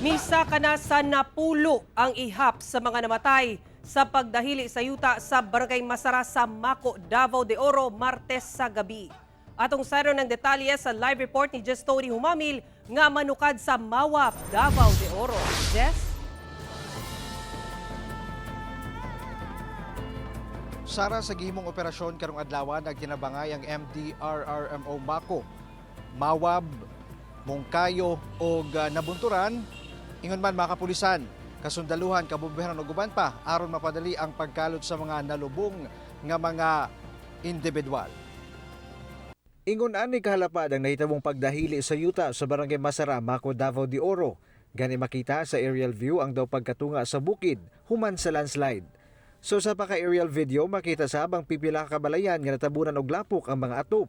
Misa ka na sa napulo ang ihap sa mga namatay sa pagdahili sa yuta sa Barangay Masara sa Mako, Davao de Oro, Martes sa gabi. Atong sayro ng detalye sa live report ni Jess Tony Humamil nga manukad sa Mawap, Davao de Oro. Jess? Sara sa gihimong operasyon karong adlaw nagtinabangay ang MDRRMO Mako, Mawab, Mungkayo o Nabunturan ingon man makapulisan kasundaluhan kabubuhan ug uban pa aron mapadali ang pagkalot sa mga nalubong nga mga individual. Ingon ani kahalapad ang nahitabong pagdahili sa yuta sa barangay Masara, Mako, Davao de Oro. Gani makita sa aerial view ang daw pagkatunga sa bukid human sa landslide. So sa paka-aerial video, makita sa habang pipila ka kabalayan nga natabunan og lapok ang mga atop.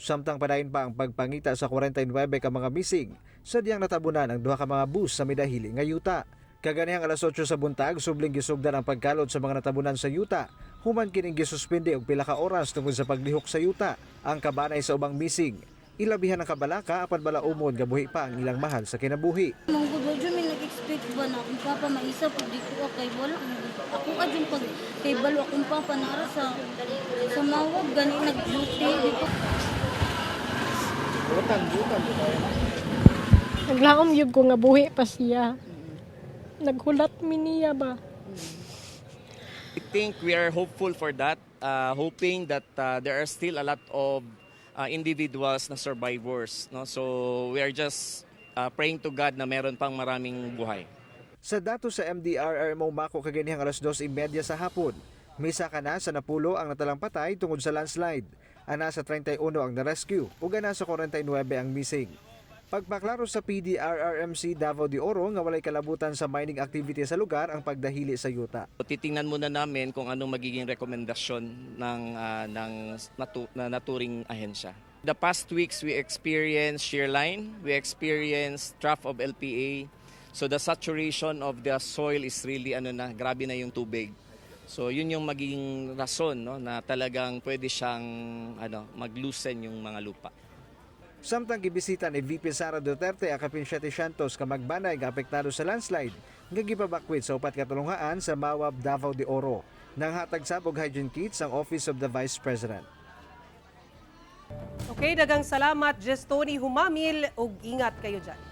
Samtang padayon pa ang pagpangita sa 49 ka mga missing, sadyang natabunan ang duha ka mga bus sa midahili nga yuta. Kaganihang alas 8 sa buntag, subling gisugdan ang pagkalot sa mga natabunan sa yuta. Human kining gisuspende og pila ka oras tungod sa paglihok sa yuta. Ang kabanay sa ubang missing, ilabihan ang kabalaka apan bala umod nga buhi pa ang ilang mahal sa kinabuhi. Mong gudo dyan may nag-expect ba na akong papa maisa pag di ko kay wala. Ako ka dyan pag kay balo akong papa nara sa sa mawag gani nag-duty. Di ko Naglaom yun ko nga buhi pa siya. Naghulat mi niya ba? I think we are hopeful for that, uh, hoping that uh, there are still a lot of uh, individuals na survivors. No? So we are just uh, praying to God na meron pang maraming buhay. Sa dato sa MDRRMO Mako kaganihang alas 2.30 sa hapon, misa ka na sa napulo ang natalang patay tungod sa landslide. Ana sa 31 ang na-rescue ug ana sa 49 ang missing. Pagpaklaro sa PDRRMC Davao de Oro nga walay kalabutan sa mining activity sa lugar ang pagdahili sa yuta. Titingnan muna namin kung anong magiging rekomendasyon ng, uh, ng natu- na naturing ahensya. The past weeks, we experienced shear line, we experienced trough of LPA. So the saturation of the soil is really ano na, grabe na yung tubig. So yun yung magiging rason no, na talagang pwede siyang ano, mag-loosen yung mga lupa. Samtang gibisita ni VP Sara Duterte ang kapin Santos ka magbanay nga apektado sa landslide nga gipabakwit sa upat katulungaan sa Mawab Davao de Oro. Nang hatag sabog hygiene kits ang Office of the Vice President. Okay, dagang salamat Jess Tony Humamil ug ingat kayo dyan.